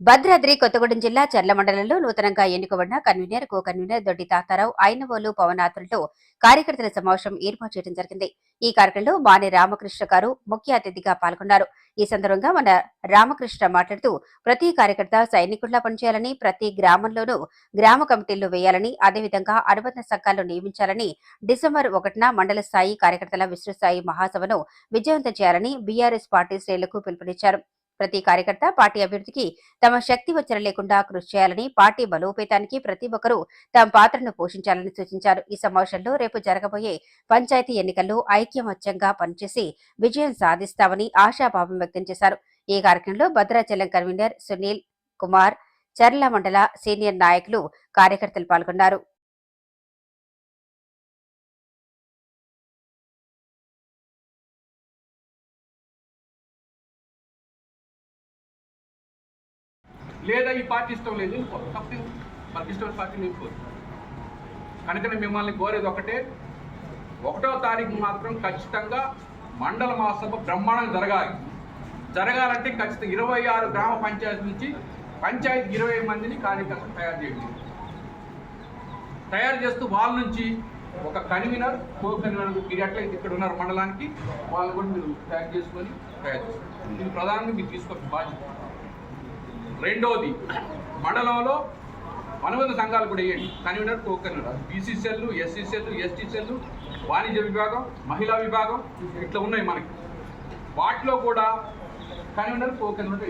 భద్రాద్రి కొత్తగూడెం జిల్లా చర్ల మండలంలో నూతనంగా ఎన్నుకోబడిన convener co convener Doddi Tatarao Ainavolu పవనాథులతో కార్యకర్తల సమావేశం ఏర్పాటు చేయడం జరిగింది. ఈ కార్యక్రమంలో బాణి రామకృష్ణ గారు ముఖ్య అతిథిగా పాల్గొన్నారు. ఈ సందర్భంగా మన రామకృష్ణ మాట్లాడుతూ ప్రతి కార్యకర్త సైనికుల్లా పనిచేయాలని ప్రతి గ్రామంలోనూ గ్రామ కమిటీలు వేయాలని అదేవిధంగా అనుబంధ సంఘాలు నియమించాలని డిసెంబర్ ఒకటిన మండల స్థాయి కార్యకర్తల విశ్వస్థాయి మహాసభను విజయవంతం చేయాలని బీఆర్ఎస్ పార్టీ శ్రేణులకు పిలుపునిచ్చారు. ప్రతి కార్యకర్త పార్టీ అభివృద్ధికి తమ శక్తి వచ్చర లేకుండా కృషి చేయాలని పార్టీ బలోపేతానికి ప్రతి ఒక్కరూ తమ పాత్రను పోషించాలని సూచించారు. ఈ సమావేశంలో రేపు జరగబోయే పంచాయతీ ఎన్నికల్లో ఐక్యమత్యంగా పనిచేసి విజయం సాధిస్తామని ఆశాభావం వ్యక్తం చేశారు. ఈ కార్యక్రమంలో భద్రాచలం కన్వీనర్ సునీల్ కుమార్ చర్ల మండల సీనియర్ నాయకులు కార్యకర్తలు పాల్గొన్నారు. లేదా ఈ పార్టీ ఇష్టం లేదు. ఇంకో తప్పదు మనకి ఇష్టమైన పార్టీ వెళ్ళిపో కనుకనే మిమ్మల్ని కోరేది ఒకటే ఒకటో తారీఖు మాత్రం ఖచ్చితంగా మండల మహాసభ బ్రహ్మాండంగా జరగాలి. జరగాలంటే ఖచ్చితంగా ఇరవై ఆరు గ్రామ పంచాయతీ నుంచి పంచాయతీ ఇరవై మందిని కార్యకర్తలు తయారు చేయండి. తయారు చేస్తూ వాళ్ళ నుంచి ఒక కన్వీనర్ కో కన్వీనర్ మీరు ఎట్లయితే ఇక్కడ ఉన్నారు మండలానికి వాళ్ళు కూడా మీరు తయారు చేసుకొని తయారు చేస్తారు. ఇది ప్రధానంగా మీరు తీసుకొచ్చిన బాధ్యత. రెండవది మండలంలో అనుబంధ సంఘాలు కూడా వేయండి. కానీ ఉన్నారు convener BC cell SC cell ST cell వాణిజ్య విభాగం మహిళా విభాగం ఇట్లా ఉన్నాయి మనకి. వాటిలో కూడా కన్వీనర్ కో కన్వీనర్